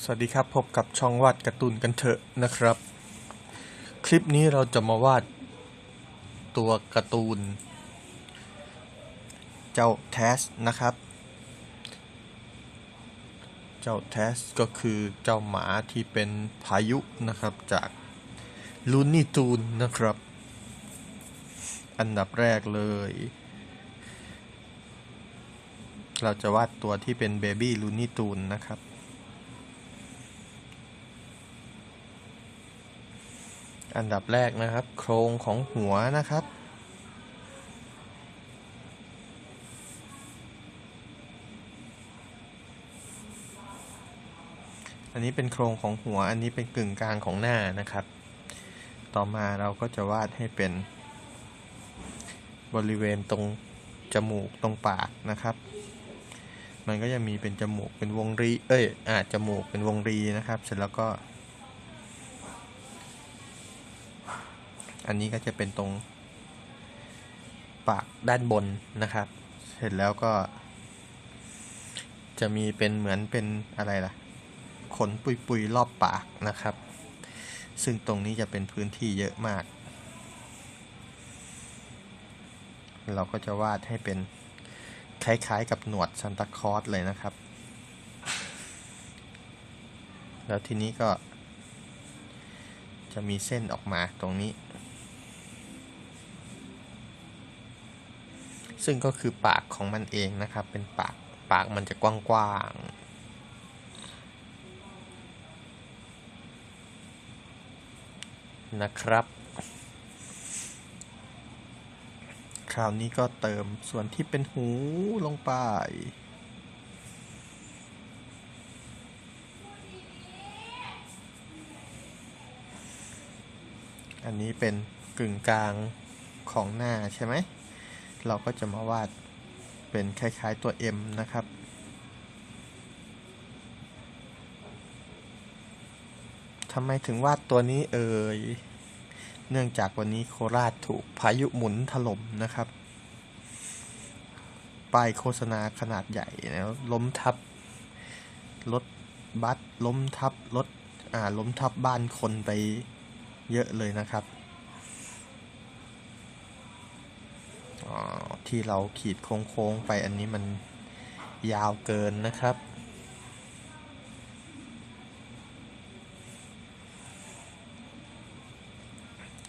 สวัสดีครับ พบกับช่องวาดการ์ตูนกันเถอะนะครับ คลิปนี้เราจะมาวาดตัวการ์ตูน เจ้าแทสนะครับ เจ้าแทสก็คือเจ้าหมาที่เป็นพายุนะครับจากลูนี่ตูนนะครับ อันดับแรกเลย เราจะวาดตัวที่เป็นเบบี้ลูนี่ตูนนะครับ อันดับแรกนะครับ โครงของหัวนะครับ อันนี้เป็นโครงของหัว อันนี้เป็นกึ่งกลางของหน้านะครับ ต่อมาเราก็จะวาดให้เป็น บริเวณตรงจมูกตรงปากนะครับ มันก็จะมีเป็นจมูกเป็นวงรี เอ้ยอาจจมูกเป็นวงรีนะครับ เสร็จแล้วก็ อันนี้ก็จะเป็นตรง ปากด้านบนนะครับ เสร็จแล้วก็ จะมีเป็นเหมือนเป็นอะไรล่ะ ขนปุยๆรอบปากนะครับ ซึ่งตรงนี้จะเป็นพื้นที่เยอะมาก เราก็จะวาดให้เป็นคล้ายๆกับหนวดซันตาคอสเลยนะครับ แล้วทีนี้ก็จะมีเส้นออกมาตรงนี้ ซึ่งก็คือปากของมันเองนะครับ เป็นปากปากมันจะกว้างๆนะครับ คราวนี้ก็เติมส่วนที่เป็นหูลงไปอันนี้เป็นกึ่งกลางของหน้าใช่ไหม เราก็จะมาวาดเป็นคล้ายๆตัว M นะครับ ทำไมถึงวาดตัวนี้เอ่ย เนื่องจากวันนี้โคราชถูกพายุหมุนถล่มนะครับ ป้ายโฆษณาขนาดใหญ่แล้วล้มทับ รถบัสล้มทับ รถ อ่า ล้มทับบ้านคนไปเยอะเลยนะครับอ๋อ ที่เราขีดโค้งๆไปอันนี้มันยาวเกินนะครับ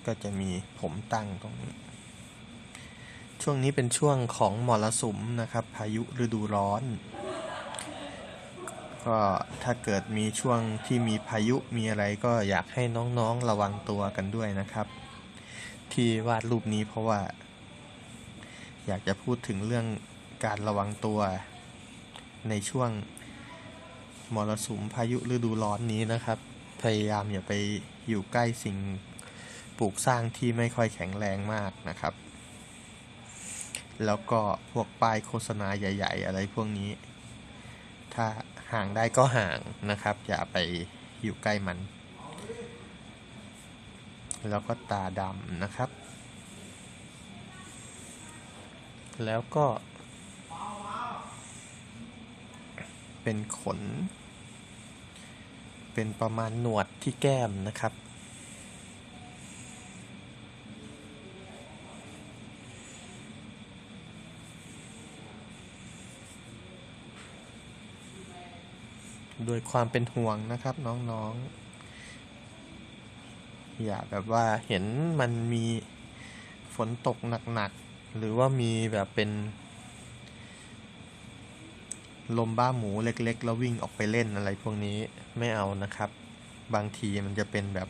ก็จะมีผมตั้งตรงนี้ ช่วงนี้เป็นช่วงของมรสุมนะครับ พายุฤดูร้อน ก็ถ้าเกิดมีช่วงที่มีพายุมีอะไรก็อยากให้น้องๆระวังตัวกันด้วยนะครับ ที่วาดรูปนี้เพราะว่า อยากจะพูดถึงเรื่องการระวังตัวในช่วงมรสุมพายุฤดูร้อนนี้นะครับ พยายามอย่าไปอยู่ใกล้สิ่งปลูกสร้างที่ไม่ค่อยแข็งแรงมากนะครับ แล้วก็พวกป้ายโฆษณาใหญ่ ๆ อะไรพวกนี้ ถ้าห่างได้ก็ห่างนะครับ อย่าไปอยู่ใกล้มัน แล้วก็ตาดำนะครับ แล้วก็ เป็นขน เป็นประมาณหนวดที่แก้มนะครับ โดยความเป็นห่วงนะครับน้องๆอย่าแบบว่าเห็นมันมีฝนตกหนัก ๆ หรือว่ามีแบบเป็น ลมบ้าหมูเล็กๆ แล้ววิ่งออกไปเล่นอะไรพวกนี้ไม่เอานะครับ บางทีมันจะเป็นแบบ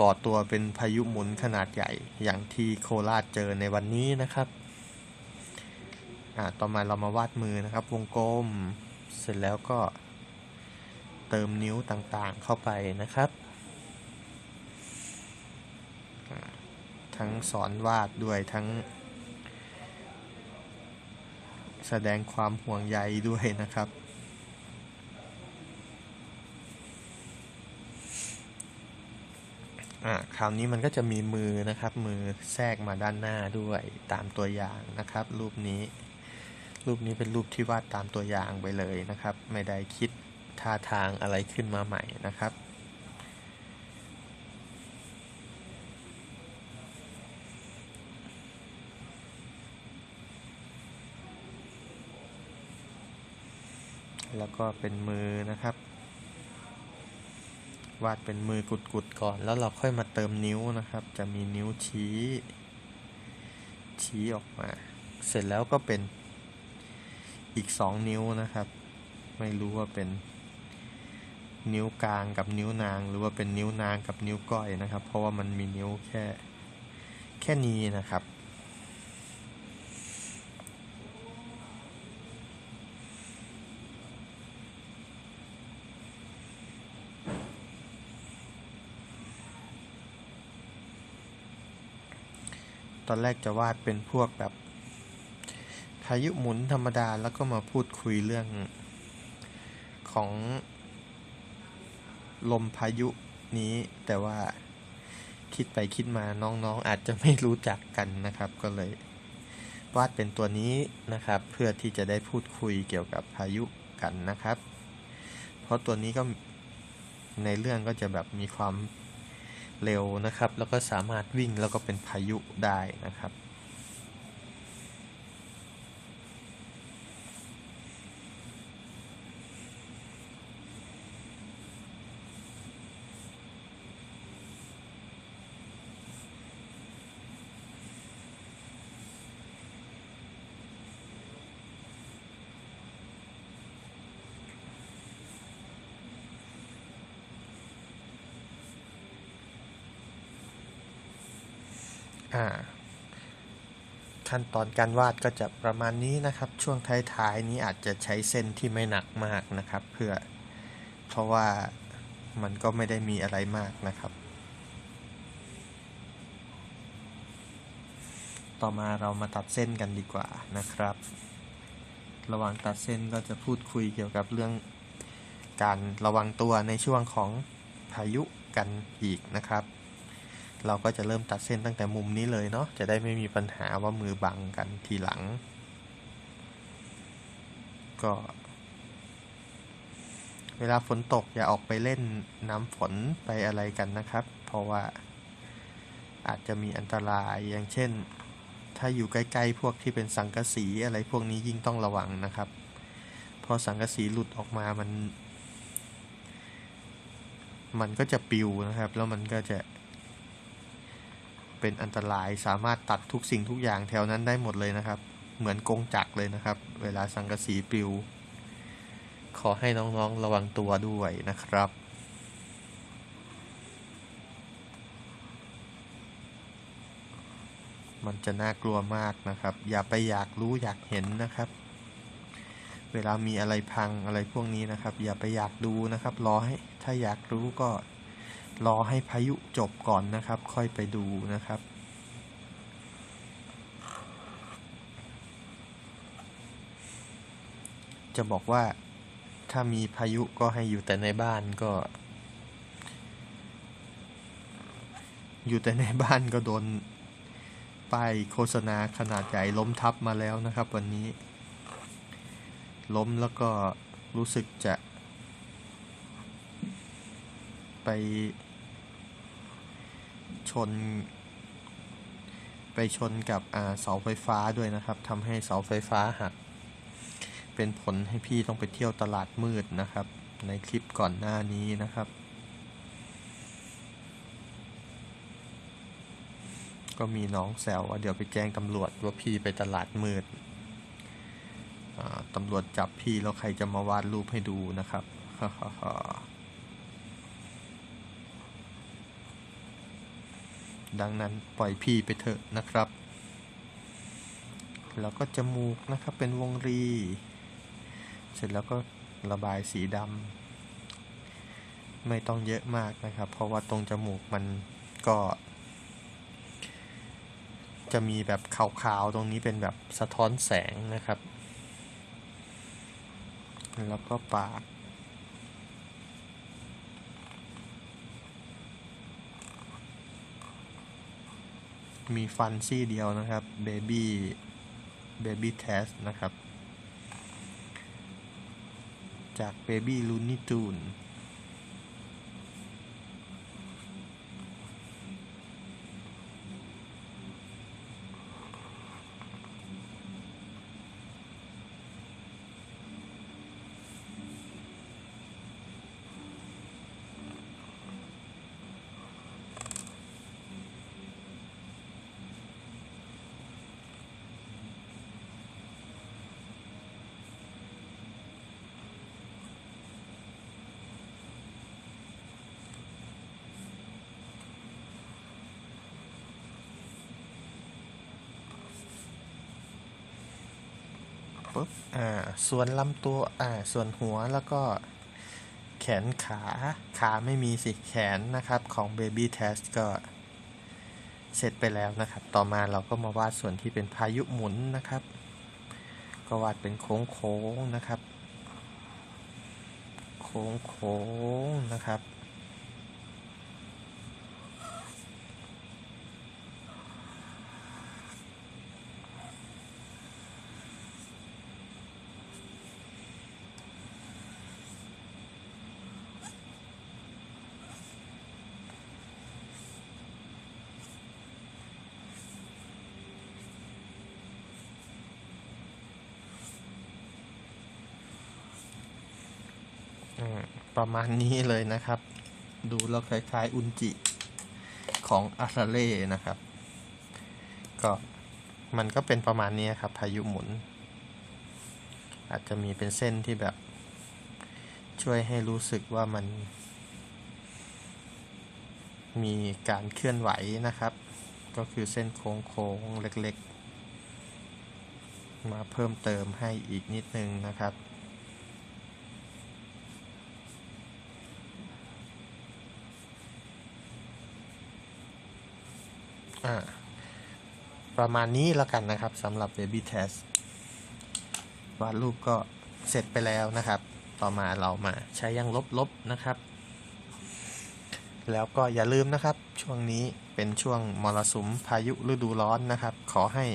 ก่อตัวเป็นพายุหมุนขนาดใหญ่อย่างที่โคราชเจอในวันนี้นะครับ อ่าต่อมาเรามาวาดมือนะครับ วงกลม เสร็จแล้วก็เติมนิ้วต่างๆเข้าไปนะครับ ทั้งสอนวาดด้วยทั้ง แสดงความห่วงใยด้วยนะครับ อ่าคราวนี้มันก็จะมีมือนะครับ มือแทรกมาด้านหน้าด้วยตามตัวอย่างนะครับ รูปนี้ รูปนี้เป็นรูปที่วาดตามตัวอย่างไปเลยนะครับ ไม่ได้คิดท่าทางอะไรขึ้นมาใหม่นะครับ แล้วก็เป็นมือนะครับ วาดเป็นมือกุดๆก่อน แล้วเราค่อยมาเติมนิ้วนะครับ จะมีนิ้วชี้ ชี้ออกมา เสร็จแล้วก็เป็นอีกสองนิ้วนะครับ ไม่รู้ว่าเป็นนิ้วกลางกับนิ้วนาง หรือว่าเป็นนิ้วนางกับนิ้วก้อยนะครับ เพราะว่ามันมีนิ้วแค่แค่นี้นะครับ ตอนแรกจะวาดเป็นพวกแบบพายุหมุนธรรมดาแล้วก็มาพูดคุยเรื่องของลมพายุนี้แต่ว่าคิดไปคิดมาน้องๆอาจจะไม่รู้จักกันนะครับ ก็เลยวาดเป็นตัวนี้นะครับ เพื่อที่จะได้พูดคุยเกี่ยวกับพายุกันนะครับ เพราะตัวนี้ก็ในเรื่องก็จะแบบมีความ เร็วนะครับ แล้วก็สามารถวิ่งแล้วก็เป็นพายุได้นะครับ ขั้นตอนการวาดก็จะประมาณนี้นะครับ ช่วงท้ายๆนี้อาจจะใช้เส้นที่ไม่หนักมากนะครับ เพื่อเพราะว่ามันก็ไม่ได้มีอะไรมากนะครับ ต่อมาเรามาตัดเส้นกันดีกว่านะครับ ระหว่างตัดเส้นก็จะพูดคุยเกี่ยวกับเรื่องการระวังตัวในช่วงของพายุกันอีกนะครับ เราก็จะเริ่มตัดเส้นตั้งแต่มุมนี้เลยเนาะจะได้ไม่มีปัญหาว่ามือบังกันทีหลัง ก็ เวลาฝนตกอย่าออกไปเล่นน้ำฝนไปอะไรกันนะครับ เพราะว่าอาจจะมีอันตรายอย่างเช่น ถ้าอยู่ใกล้ๆพวกที่เป็นสังกะสีอะไรพวกนี้ยิ่งต้องระวังนะครับเพราะสังกะสีหลุดออกมามัน มันก็จะปิวนะครับ แล้วมันก็จะ เป็นอันตราย สามารถตัดทุกสิ่งทุกอย่างแถวนั้นได้หมดเลยนะครับ เหมือนกงจักรเลยนะครับ เวลาสังกะสีปิว ขอให้น้องๆระวังตัวด้วยนะครับมันจะน่ากลัวมากนะครับ อย่าไปอยากรู้อยากเห็นนะครับ เวลามีอะไรพังอะไรพวกนี้นะครับ อย่าไปอยากดูนะครับ รอให้ถ้าอยากรู้ก็ รอให้พายุจบก่อนนะครับ ค่อยไปดูนะครับจะบอกว่าถ้ามีพายุก็ให้อยู่แต่ในบ้านก็ อยู่แต่ในบ้านก็โดนป้ายโฆษณาขนาดใหญ่ล้มทับมาแล้วนะครับ วันนี้ ล้มแล้วก็รู้สึกจะ ไป ชน ไปชนกับเสาไฟฟ้าด้วยนะครับทำให้เสาไฟฟ้าหัก เป็นผลให้พี่ต้องไปเที่ยวตลาดมืดนะครับ ในคลิปก่อนหน้านี้นะครับ ก็มีน้องแซวว่าเดี๋ยวไปแจ้งตำรวจว่าพี่ไปตลาดมืดตำรวจจับพี่แล้วใครจะมาวาดรูปให้ดูนะครับ ดังนั้นปล่อยพี่ไปเถอะนะครับ แล้วก็จมูกนะครับเป็นวงรี เสร็จแล้วก็ระบายสีดำไม่ต้องเยอะมากนะครับ เพราะว่าตรงจมูกมันก็ จะมีแบบขาวๆ ตรงนี้เป็นแบบสะท้อนแสงนะครับ แล้วก็ปาก มีฟันซี่เดียวนะครับ Baby Baby Test นะครับ จาก Baby Looney Tune ปุ๊บอ่าส่วนลำตัวอ่าส่วนหัวแล้วก็แขนขาขาไม่มีสิแขนนะครับของ Baby Test ก็เสร็จไปแล้วนะครับ ต่อมาเราก็มาวาดส่วนที่เป็นพายุหมุนนะครับ ก็วาดเป็นโค้งๆนะครับ โค้งๆนะครับ ประมาณนี้เลยนะครับ ดูแล้วคล้ายๆอุนจิของอาซาเล่นะครับ ก็มันก็เป็นประมาณนี้ครับ พายุหมุน อาจจะมีเป็นเส้นที่แบบ ช่วยให้รู้สึกว่ามัน มีการเคลื่อนไหวนะครับ ก็คือเส้นโค้งๆเล็กๆ มาเพิ่มเติมให้อีกนิดนึงนะครับ ประมาณนี้แล้วกันนะครับสำหรับ Baby Test วาดรูปก็เสร็จไปแล้วนะครับ ต่อมาเรามาใช้ยังลบๆนะครับ แล้วก็อย่าลืมนะครับ ช่วงนี้เป็นช่วงมรสุมพายุฤดูร้อนนะครับ ขอให้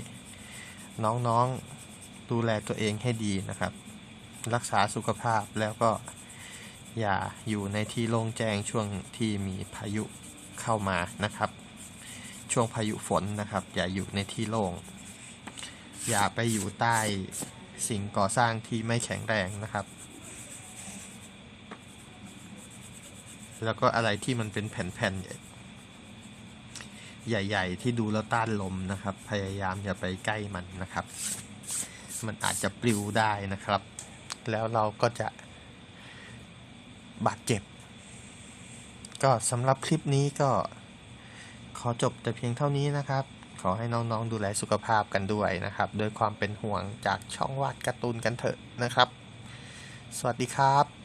น้องๆดูแลตัวเองให้ดีนะครับ รักษาสุขภาพแล้วก็อย่าอยู่ในที่โล่งแจ้งช่วงที่มีพายุเข้ามานะครับ ช่วงพายุฝนนะครับ อย่าอยู่ในที่โล่ง อย่าไปอยู่ใต้สิ่งก่อสร้างที่ไม่แข็งแรงนะครับ แล้วก็อะไรที่มันเป็นแผ่นๆ ใหญ่ ๆ ที่ดูแล้วต้านลมนะครับ พยายามอย่าไปใกล้มันนะครับ มันอาจจะปลิวได้นะครับ แล้วเราก็จะบาดเจ็บ ก็สำหรับคลิปนี้ก็ ขอจบแต่เพียงเท่านี้นะครับ ขอให้น้องๆดูแลสุขภาพกันด้วยนะครับโดยความเป็นห่วงจากช่องวาดการ์ตูนกันเถอะนะครับ สวัสดีครับ